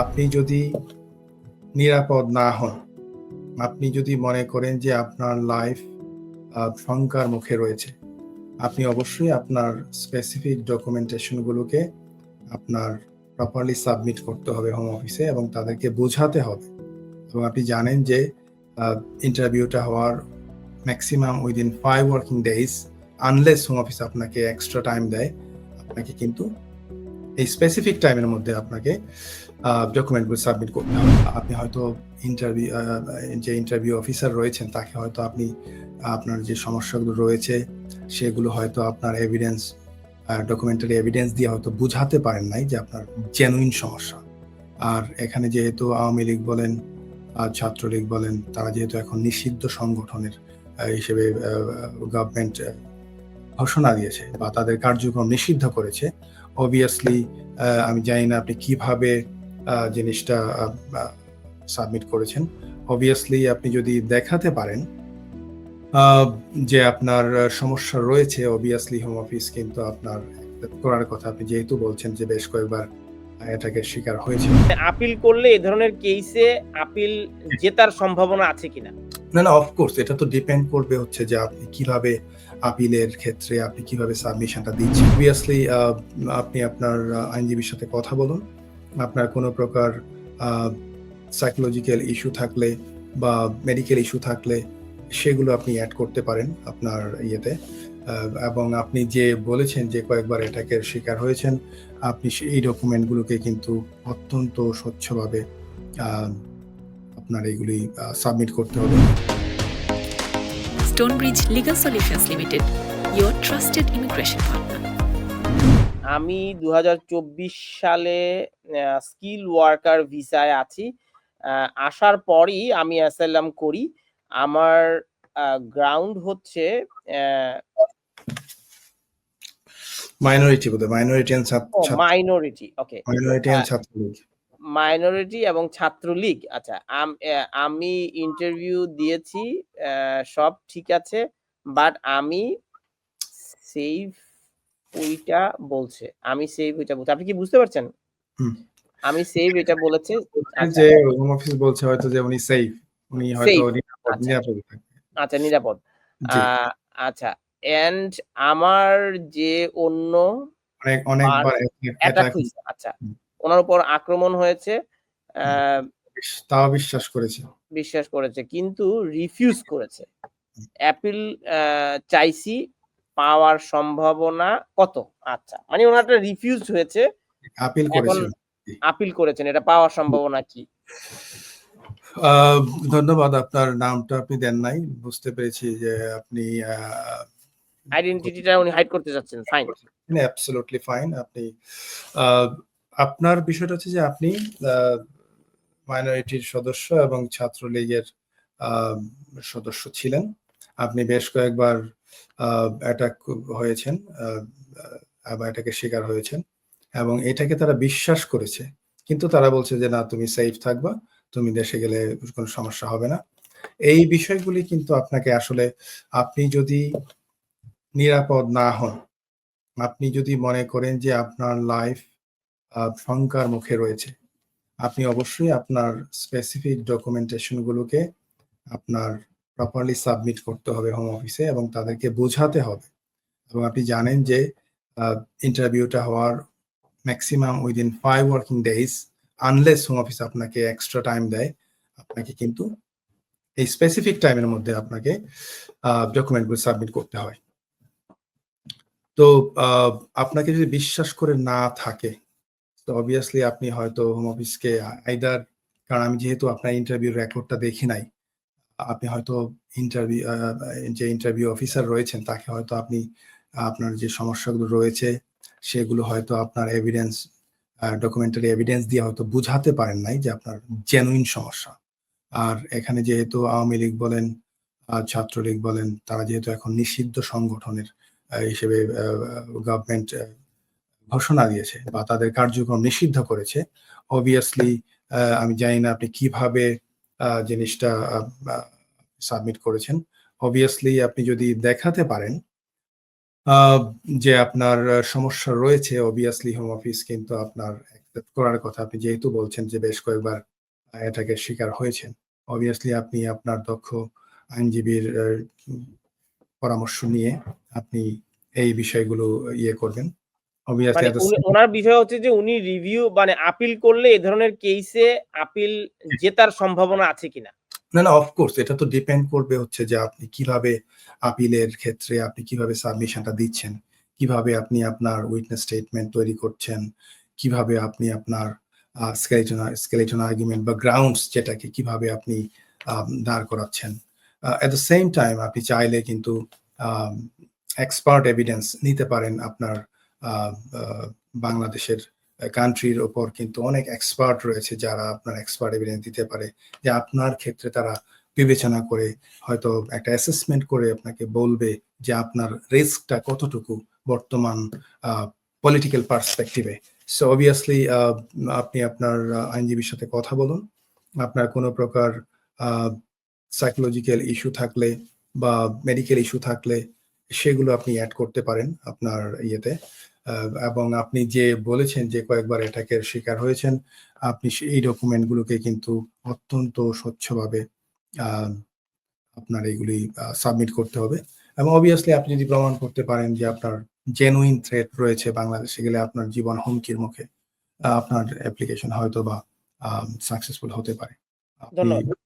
আপনি যদি নিরাপদ না হন, আপনি যদি মনে করেন যে আপনার লাইফ শঙ্কার মুখে রয়েছে, আপনি অবশ্যই আপনার স্পেসিফিক ডকুমেন্টেশনগুলোকে আপনার প্রপারলি সাবমিট করতে হবে হোম অফিসে এবং তাদেরকে বোঝাতে হবে। এবং আপনি জানেন যে ইন্টারভিউটা হওয়ার maximum within five working days unless home office আপনাকে এক্সট্রা টাইম দেয়, আপনাকে কিন্তু এই স্পেসিফিক টাইমের মধ্যে আপনাকে ডকুমেন্টগুলো সাবমিট করতে হবে। আপনি হয়তো ইন্টারভিউ যে ইন্টারভিউ অফিসার রয়েছেন, তাকে হয়তো আপনি, আপনার যে সমস্যাগুলো রয়েছে, সেগুলো হয়তো আপনার এভিডেন্স ডকুমেন্টারি এভিডেন্স দিয়ে হয়তো বুঝাতে পারেন নাই যে আপনার জেনুইন সমস্যা। আর এখানে যেহেতু আওয়ামী লীগ বলেন ছাত্রলীগ বলেন, তারা যেহেতু এখন নিষিদ্ধ সংগঠনের হিসেবে গভর্নমেন্ট ঘোষণা দিয়েছে বা তাদের কার্যক্রম নিষিদ্ধ করেছে অবভিয়াসলি আমি জানি না আপনি কীভাবে জিনিসটা সাবমিট করেছেন। অবভিয়াসলি আপনি যদি দেখাতে পারেন যে আপনার সমস্যা রয়েছে অবভিয়াসলি হোম অফিস কিন্তু আপনার করার কথা আপনি যেহেতু বলছেন যে বেশ কয়েকবার এটাকে শিকার হয়েছে। আপিল করলে এই ধরনের কেসে আপিল জেতার সম্ভাবনা আছে কিনা? না না অফকোর্স এটা তো ডিপেন্ড করবে হচ্ছে যে আপনি কীভাবে আপিলের ক্ষেত্রে আপনি কীভাবে সাবমিশনটা দিচ্ছেন? অবভিয়াসলি আপনি আপনার আইনজীবীর সাথে কথা বলুন। আপনার কোনো প্রকার সাইকোলজিক্যাল ইস্যু থাকলে বা মেডিকেল ইস্যু থাকলে সেগুলো আপনি অ্যাড করতে পারেন আপনার ইয়েতে। এবং আপনি যে বলেছেন যে কয়েকবার অ্যাটাকের শিকার হয়েছেন, আপনি এই ডকুমেন্টগুলোকে কিন্তু অত্যন্ত স্বচ্ছভাবে আপনার এইগুলি সাবমিট করতে হবে। Stonebridge Legal Solutions Limited, your trusted immigration partner. আমি দু সালে স্কিল ওয়ার্কার ভিসায় আছি। আসার পরই আমি অ্যাসাইলাম করি। আমার গ্রাউন্ড হচ্ছে মাইনরিটি বোধহয় minority and minority okay minority and Chhatra League. Minority এবং ছাত্রলীগ। আচ্ছা আমি ইন্টারভিউ দিয়েছি সব ঠিক আছে বাট আমি সেভ ওইটা বলছে আমি সেভ ওইটা বলছি। আপনি কি বুঝতে পারছেন? আমি সেভ এটা বলেছে। যে হোম অফিস বলছে হয়তো যে উনি সেফ উনি হয়তো নিরাপদ আচ্ছা নিরাপদ। আচ্ছা এন্ড আমার যে অন্য অনেক অনেকবার আচ্ছা। ওনার উপর আক্রমণ হয়েছে তাও বিশ্বাস করেছে। বিশ্বাস করেছে কিন্তু রিফিউজ করেছে। অ্যাপিল চাইছি পাওয়ার সম্ভাবনা কত? আচ্ছা মানে ওনারটা রিফিউজ হয়েছে। আপিল করেছেন আপিল করেছেন এটা পাওয়ার সম্ভাবনা কি? ধন্যবাদ আপনার নামটা আপনি দেন নাই। বুঝতে পেরেছি যে আপনি আইডেন্টিটিটা উনি হাইড করতে যাচ্ছেন ফাইন অ্যাবসলিউটলি ফাইন আপনি আপনার বিষয়টা হচ্ছে যে আপনি মাইনরিটির সদস্য এবং ছাত্রলীগের সদস্য ছিলেন। আপনি বেশ কয়েকবার অ্যাটাক হয়েছেন বা এটাকে শিকার হয়েছেন এবং এটাকে তারা বিশ্বাস করেছে। কিন্তু তারা বলছে যে না, তুমি সেফ থাকবা, তুমি দেশে গেলে কোনো সমস্যা হবে না। এই বিষয়গুলি কিন্তু আপনাকে আসলে, আপনি যদি নিরাপদ না হন, আপনি যদি মনে করেন যে আপনার লাইফ শঙ্কার মুখে রয়েছে। আপনি অবশ্যই আপনার স্পেসিফিক ডকুমেন্টেশনগুলোকে আপনার প্রপারলি সাবমিট করতে হবে হোম অফিসে এবং তাদেরকে বোঝাতে হবে। এবং আপনি জানেন যে ইন্টারভিউটা হওয়ার maximum within five working days unless home office আপনাকে এক্সট্রা টাইম দেয়, আপনাকে কিন্তু এই স্পেসিফিক টাইমের মধ্যে আপনাকে ডকুমেন্টগুলো সাবমিট করতে হয়। তো আপনাকে যদি বিশ্বাস করে না থাকে তো অবভিয়াসলি আপনি হয়তো হোম অফিসকে আইদার কারণ আমি যেহেতু আপনার ইন্টারভিউ রেকর্ডটা দেখি নাই, আপনি হয়তো ইন্টারভিউ যে ইন্টারভিউ অফিসার রয়েছেন, তাকে হয়তো আপনি, আপনার যে সমস্যাগুলো রয়েছে, সেগুলো হয়তো আপনার এভিডেন্স ডকুমেন্টারি এভিডেন্স দিয়ে হয়তো বুঝাতে পারেন নাই যে আপনার জেনুইন সমস্যা। আর এখানে যেহেতু আওয়ামী লীগ বলেন ছাত্রলীগ বলেন, তারা যেহেতু এখন নিষিদ্ধ সংগঠনের হিসেবে গভর্নমেন্ট ঘোষণা দিয়েছে বা তাদের কার্যক্রম নিষিদ্ধ করেছে। অবভিয়াসলি আমি জানি না আপনি কীভাবে জিনিসটা সাবমিট করেছেন। অবভিয়াসলি আপনি যদি দেখাতে পারেন যে আপনার সমস্যা রয়েছে অবভিয়াসলি হোম অফিস কিন্তু আপনার করার কথা। আপনি যেহেতু বলছেন যে বেশ কয়েকবার এটাকে শিকার হয়েছেন অবভিয়াসলি আপনি আপনার দক্ষ আইনজীবীর পরামর্শ নিয়ে আপনি এই বিষয়গুলো ইয়ে করবেন। অবভিয়াসলি মানে ওনার বিষয় হচ্ছে যে উনি রিভিউ মানে আপিল করলে এই ধরনের কেসে আপিল জেতার সম্ভাবনা আছে কিনা? না না অফকোর্স এটা তো ডিপেন্ড করবে হচ্ছে যে আপনি কীভাবে আপিলের ক্ষেত্রে আপনি কীভাবে সাবমিশনটা দিচ্ছেন কীভাবে আপনি আপনার উইটনেস স্টেটমেন্ট তৈরি করছেন কীভাবে আপনি আপনার স্কেলেটন স্কেলেটন আর্গুমেন্ট বা গ্রাউন্ডস যেটাকে কীভাবে আপনি দাঁড় করাচ্ছেন। এট দ্য সেম টাইম আপনি চাইলে কিন্তু এক্সপার্ট এভিডেন্স নিতে পারেন আপনার বাংলাদেশের কান্ট্রির ওপর কিন্তু অনেক এক্সপার্ট রয়েছে যারা আপনার এক্সপার্ট এভিডেন্স দিতে পারে, যে আপনার ক্ষেত্রে তারা বিবেচনা করে হয়তো একটা অ্যাসেসমেন্ট করে আপনাকে বলবে যে আপনার রিস্কটা কতটুকু বর্তমান পলিটিক্যাল পার্সপেক্টিভে সো অবভিয়াসলি আপনি আপনার আইনজীবীর সাথে কথা বলুন। আপনার কোনো প্রকার সাইকোলজিক্যাল ইস্যু থাকলে বা মেডিকেল ইস্যু থাকলে সেগুলো আপনি অ্যাড করতে পারেন আপনার ইয়েতে। এবং আপনি যে বলেছেন যে কয়েকবার অ্যাটাকের শিকার হয়েছেন আপনি এই ডকুমেন্টগুলোকে কিন্তু অত্যন্ত স্বচ্ছভাবে আপনার এগুলি সাবমিট করতে হবে। এবং অবভিয়াসলি আপনি যদি প্রমাণ করতে পারেন যে আপনার জেনুইন থ্রেট রয়েছে বাংলাদেশে গেলে আপনার জীবন হুমকির মুখে আপনার অ্যাপ্লিকেশন হয়তো বা সাকসেসফুল হতে পারে। ধন্যবাদ